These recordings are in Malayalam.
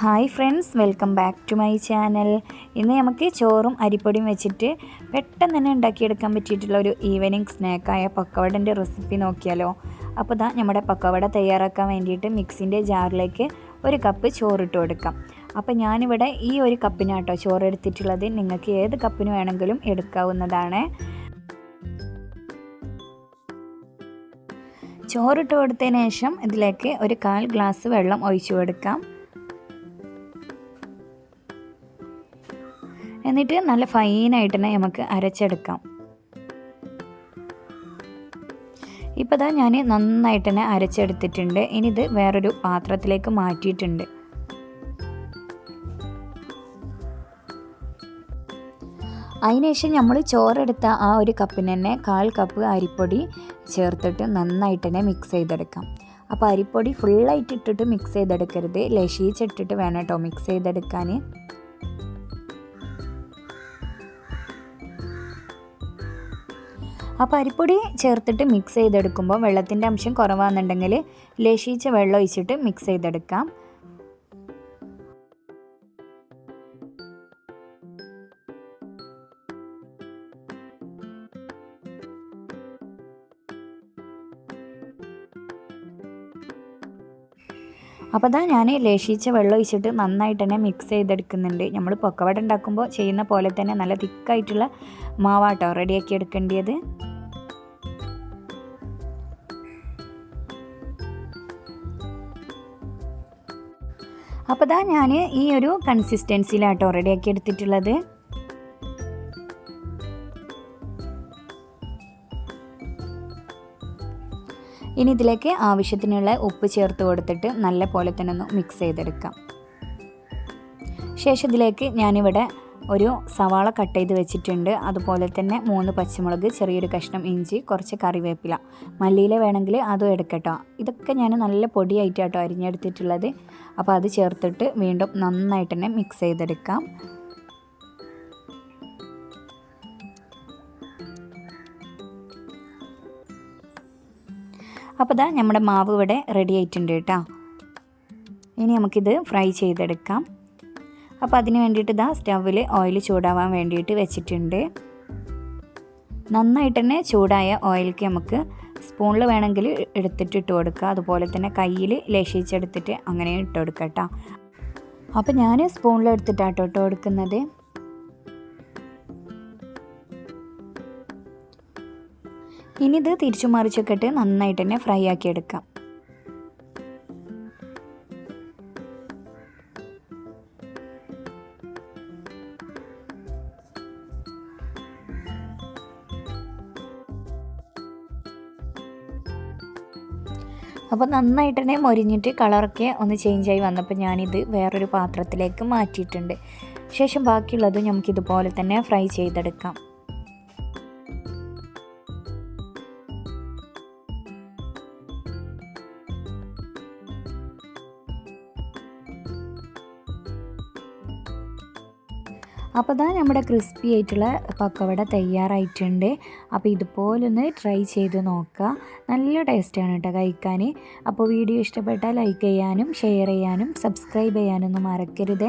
Hi friends welcome back to my channel. ഇന്ന് നമുക്ക് ചോറും അരിപ്പൊടിയും വെച്ചിട്ട് പെട്ടെന്ന് തന്നെ ഉണ്ടാക്കിയെടുക്കാൻ പറ്റിയിട്ടുള്ള ഒരു ഈവനിങ് സ്നാക്കായ പക്കവടന്റെ റെസിപ്പി നോക്കിയാലോ. അപ്പോൾ ഇതാ നമ്മുടെ പക്കവട തയ്യാറാക്കാൻ വേണ്ടിയിട്ട് മിക്സിന്റെ ജാറിലേക്ക് ഒരു കപ്പ് ചോറിട്ട് കൊടുക്കാം. അപ്പോൾ ഞാനിവിടെ ഈ ഒരു കപ്പിനാട്ടോ ചോറ് എടുത്തിട്ടുള്ളത് നിങ്ങൾക്ക് ഏത് കപ്പിന് വേണമെങ്കിലും എടുക്കാവുന്നതാണ്. ചോറിട്ട് കൊടുത്തതിന് ശേഷം ഇതിലേക്ക് ഒരു കാൽ ഗ്ലാസ് വെള്ളം ഒഴിച്ചു കൊടുക്കാം. എന്നിട്ട് നല്ല ഫൈനായിട്ട് തന്നെ നമുക്ക് അരച്ചെടുക്കാം. ഇപ്പോൾ ഇതാ ഞാൻ നന്നായിട്ട് തന്നെ അരച്ചെടുത്തിട്ടുണ്ട്. ഇനി ഇത് വേറൊരു പാത്രത്തിലേക്ക് മാറ്റിയിട്ടുണ്ട്. അതിനുശേഷം നമ്മൾ ചോറെടുത്ത ആ ഒരു കപ്പിന് തന്നെ കാൽ കപ്പ് അരിപ്പൊടി ചേർത്തിട്ട് നന്നായിട്ട് തന്നെ മിക്സ് ചെയ്തെടുക്കാം. അപ്പോൾ അരിപ്പൊടി ഫുള്ളായിട്ട് ഇട്ടിട്ട് മിക്സ് ചെയ്തെടുക്കരുത്. ലഷീച്ചിട്ടിട്ട് വേണം കേട്ടോ മിക്സ് ചെയ്തെടുക്കാൻ അപ്പോൾ അരിപ്പൊടി ചേർത്തിട്ട് മിക്സ് ചെയ്തെടുക്കുമ്പോൾ വെള്ളത്തിന്റെ അംശം കുറവാണെന്നുണ്ടെങ്കിൽ ലേശിച്ച വെള്ളം ഒഴിച്ചിട്ട് മിക്സ് ചെയ്തെടുക്കാം. അപ്പോൾ അതാ ഞാൻ ലേശിച്ച വെള്ളം ഒഴിച്ചിട്ട് നന്നായിട്ട് തന്നെ മിക്സ് ചെയ്തെടുക്കുന്നുണ്ട്. നമ്മൾ പൊക്കവട ഉണ്ടാക്കുമ്പോൾ ചെയ്യുന്ന പോലെ തന്നെ നല്ല തിക്കായിട്ടുള്ള മാവാട്ടോ റെഡിയാക്കി എടുക്കേണ്ടത്. അപ്പോൾ ഇതാ ഞാൻ ഈ ഒരു കൺസിസ്റ്റൻസിയിലാട്ടോ റെഡിയാക്കി എടുത്തിട്ടുള്ളത്. ഇനി ഇതിലേക്ക് ആവശ്യത്തിനുള്ള ഉപ്പ് ചേർത്ത് കൊടുത്തിട്ട് നല്ല പോലെ തന്നെ ഒന്ന് മിക്സ് ചെയ്തെടുക്കാം. ശേഷം ഇതിലേക്ക് ഞാനിവിടെ ഒരു സവാള കട്ട് ചെയ്ത് വെച്ചിട്ടുണ്ട്. അതുപോലെ തന്നെ മൂന്ന് പച്ചമുളക് ചെറിയൊരു കഷ്ണം ഇഞ്ചി കുറച്ച് കറിവേപ്പില. മല്ലിയില വേണമെങ്കിൽ അതും എടുക്കട്ടോ. ഇതൊക്കെ ഞാൻ നല്ല പൊടിയായിട്ട് കേട്ടോ അരിഞ്ഞെടുത്തിട്ടുള്ളത്. അപ്പോൾ അത് ചേർത്തിട്ട് വീണ്ടും നന്നായിട്ട് തന്നെ മിക്സ് ചെയ്തെടുക്കാം. അപ്പോൾ ഇതാ നമ്മുടെ മാവ് ഇവിടെ റെഡി ആയിട്ടുണ്ട് കേട്ടോ. ഇനി നമുക്കിത് ഫ്രൈ ചെയ്തെടുക്കാം. അപ്പോൾ അതിന് വേണ്ടിയിട്ട് ഇതാ സ്റ്റൗവിൽ ഓയിൽ ചൂടാവാൻ വേണ്ടിയിട്ട് വെച്ചിട്ടുണ്ട്. നന്നായിട്ട് തന്നെ ചൂടായ ഓയിലേക്ക് നമുക്ക് സ്പൂണിൽ വേണമെങ്കിൽ എടുത്തിട്ട് ഇട്ട് കൊടുക്കുക. അതുപോലെ തന്നെ കയ്യിൽ ലേശിച്ചെടുത്തിട്ട് അങ്ങനെ ഇട്ട് കൊടുക്കുക കേട്ടോ. അപ്പോൾ ഞാൻ സ്പൂണിൽ എടുത്തിട്ടാട്ടോ ഇട്ട് കൊടുക്കുന്നത്. ഇനി ഇത് തിരിച്ചു മറിച്ചൊക്കെ ഇട്ട് നന്നായിട്ട് തന്നെ ഫ്രൈ ആക്കി എടുക്കാം. അപ്പോൾ നന്നായിട്ട് തന്നെ മൊരിഞ്ഞിട്ട് കളറൊക്കെ ഒന്ന് ചേഞ്ചായി വന്നപ്പോൾ ഞാനിത് വേറൊരു പാത്രത്തിലേക്ക് മാറ്റിയിട്ടുണ്ട്. ശേഷം ബാക്കിയുള്ളത് നമുക്കിതുപോലെ തന്നെ ഫ്രൈ ചെയ്തെടുക്കാം. അപ്പോൾ ഇതാ നമ്മുടെ ക്രിസ്പി ആയിട്ടുള്ള പക്കവട തയ്യാറായിട്ടുണ്ട്. അപ്പോൾ ഇതുപോലൊന്ന് ട്രൈ ചെയ്ത് നോക്കുക. നല്ല ടേസ്റ്റാണ് കേട്ടോ കഴിക്കാൻ. അപ്പോൾ വീഡിയോ ഇഷ്ടപ്പെട്ടാൽ ലൈക്ക് ചെയ്യാനും ഷെയർ ചെയ്യാനും സബ്സ്ക്രൈബ് ചെയ്യാനൊന്നും മറക്കരുത്.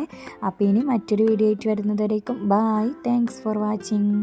അപ്പോൾ ഇനി മറ്റൊരു വീഡിയോ ആയിട്ട് വരുന്നതുവരേക്കും. Bye thanks for watching